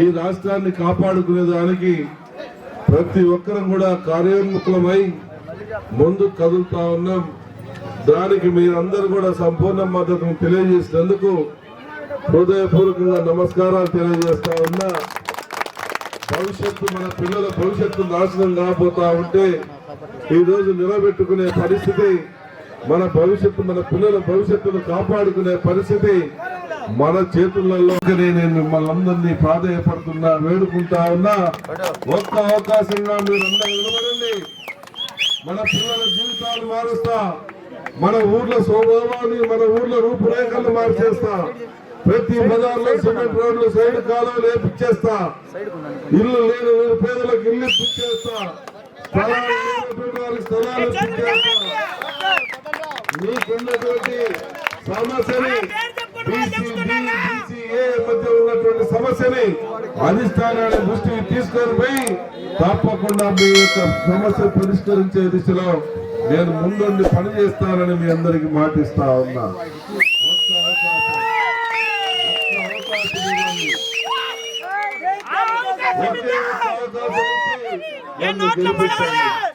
ఈ రాష్ట్రాన్ని కాపాడుకునే దానికి ప్రతి ఒక్కరం కూడా కార్యోన్ముఖులమై ముందు కదులుతా ఉన్నాం. దానికి మీరందరూ కూడా సంపూర్ణ మద్దతును తెలియజేసినందుకు హృదయపూర్వకంగా నమస్కారాలు తెలియజేస్తా ఉన్నా. భవిష్యత్తు మన పిల్లల భవిష్యత్తు నాశనం కాబోతా ఉంటే ఈరోజు నిలబెట్టుకునే పరిస్థితి మన భవిష్యత్తు మన పిల్లల భవిష్యత్తును కాపాడుకునే పరిస్థితి మన చేతులలో నేను మిమ్మల్ని అందరినీ ప్రాధాయపడుతున్నా వేడుకుంటా ఉన్నా. ఒక్క అవకాశంగా మీరందరూ నిలబడండి. మన పిల్లల జీవితాలు మారుస్తా. మన ఊర్ల స్వభావాన్ని మన ఊర్ల రూపురేఖలు మార్చేస్తా. ప్రతి బజార్లో సిమెంట్ రోడ్లు సైడ్ కాలువలు వేపించేస్తా ఇల్లు లేని పేదలకు ఇల్లు ఇప్పించేస్తా. స్థలాలు స్థలాలు మీకున్నటువంటి సమస్యని మధ్య ఉన్నటువంటి సమస్యని అధిష్టానాన్ని దృష్టికి తీసుకొని పోయి తప్పకుండా మీ యొక్క సమస్య పరిష్కరించే దిశలో నేను ముందుండి పని చేస్తానని మీ అందరికి మాటిస్తా ఉన్నా. నన్ను గెలిపించండి.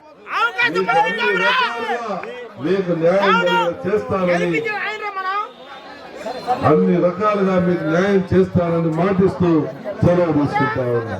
మీకు న్యాయం చేస్తానని అన్ని రకాలుగా మీకు న్యాయం చేస్తానని మాటిస్తూ సెలవు తీసుకుంటా ఉన్నా